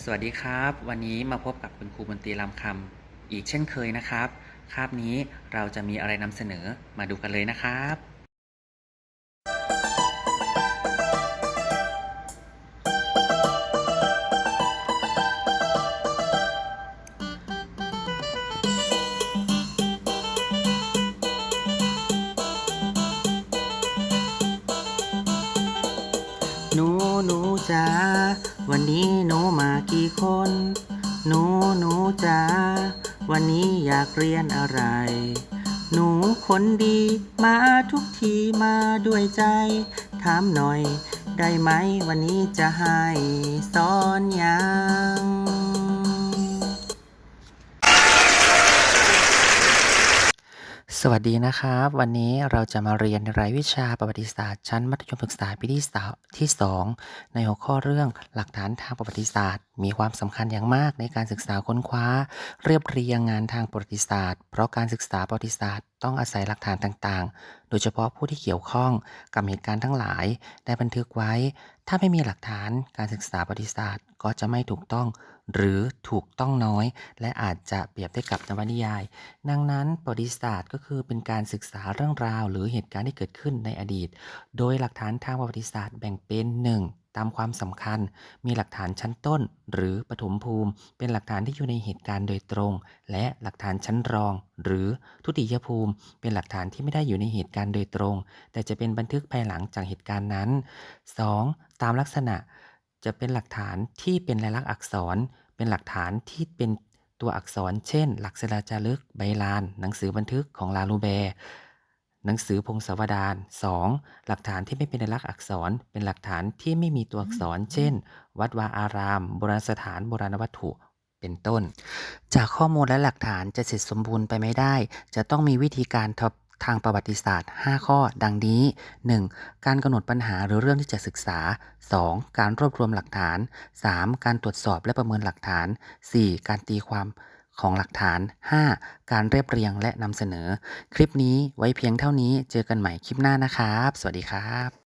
สวัสดีครับ วันนี้มาพบกับคุณครูมนตรีลำคำอีกเช่นเคยนะครับ คาบนี้เราจะมีอะไรนำเสนอมาดูกันเลยนะครับ หนูหนูจ๋าวันนี้หนูมากี่คน หนูหนูจ๋าวันนี้อยากเรียนอะไร หนูคนดีมาทุกทีมาด้วยใจ ถามหน่อย ได้ไหมวันนี้จะให้สอนอยัง สวัสดีนะครับ วันนี้เราจะมาเรียนรายวิชาประวัติศาสตร์ชั้นมัธยมศึกษาปีที่สที่ 2 ในหัวข้อเรื่องหลักฐานทางประวัติศาสตร์ มีความสำคัญอย่างมากในการศึกษาค้นคว้า เรียบเรียงงานทางประวัติศาสตร์ เพราะการศึกษาประวัติศาสตร์ ต้องอาศัยหลักฐานต่างๆ โดยเฉพาะผู้ที่เกี่ยวข้องกับเหตุการณ์ทั้งหลายได้บันทึกไว้ ถ้าไม่มีหลักฐานการศึกษาประวัติศาสตร์ก็จะไม่ถูกต้อง หรือถูกต้องน้อย และอาจจะเปรียบได้กับนวนิยาย ดังนั้นประวัติศาสตร์ก็คือเป็นการศึกษาเรื่องราว หรือเหตุการณ์ที่เกิดขึ้นในอดีต โดยหลักฐานทางประวัติศาสตร์แบ่งเป็น 1. ตามความสำคัญ มีหลักฐานชั้นต้น หรือปฐมภูมิ เป็นหลักฐานที่อยู่ในเหตุการณ์โดยตรง และหลักฐานชั้นรอง หรือทุติยภูมิ เป็นหลักฐานที่ไม่ได้อยู่ในเหตุการณ์โดยตรง แต่จะเป็นบันทึกภายหลังจากเหตุการณ์นั้น 2. ตามลักษณะจะเป็นหลักฐานที่เป็นลายลักษณ์อักษร เป็นหลักฐานที่เป็นตัวอักษร เช่น หลักศิลาจารึก ใบลาน หนังสือบันทึกของลาลูแบร์ หนังสือพงศาวดาร 2. หลักฐานที่ไม่เป็นลายลักษณ์อักษร เป็นหลักฐานที่ไม่มีตัวอักษร เช่น วัดวาอาราม โบราณสถาน โบราณวัตถุ เป็นต้น จากข้อมูลและหลักฐานจะเสร็จสมบูรณ์ไปไม่ได้ จะต้องมีวิธีการทบทางประวัติศาสตร์ 5 ข้อ ดังนี้ 1. การกำหนดปัญหาหรือเรื่องที่จะศึกษา 2. การรวบรวมหลักฐาน 3. การตรวจสอบและประเมินหลักฐาน 4. การตีความ ของหลักฐาน 5. การเรียบเรียงและนำเสนอ คลิปนี้ไว้เพียงเท่านี้เจอกันใหม่คลิปหน้านะครับ สวัสดีครับ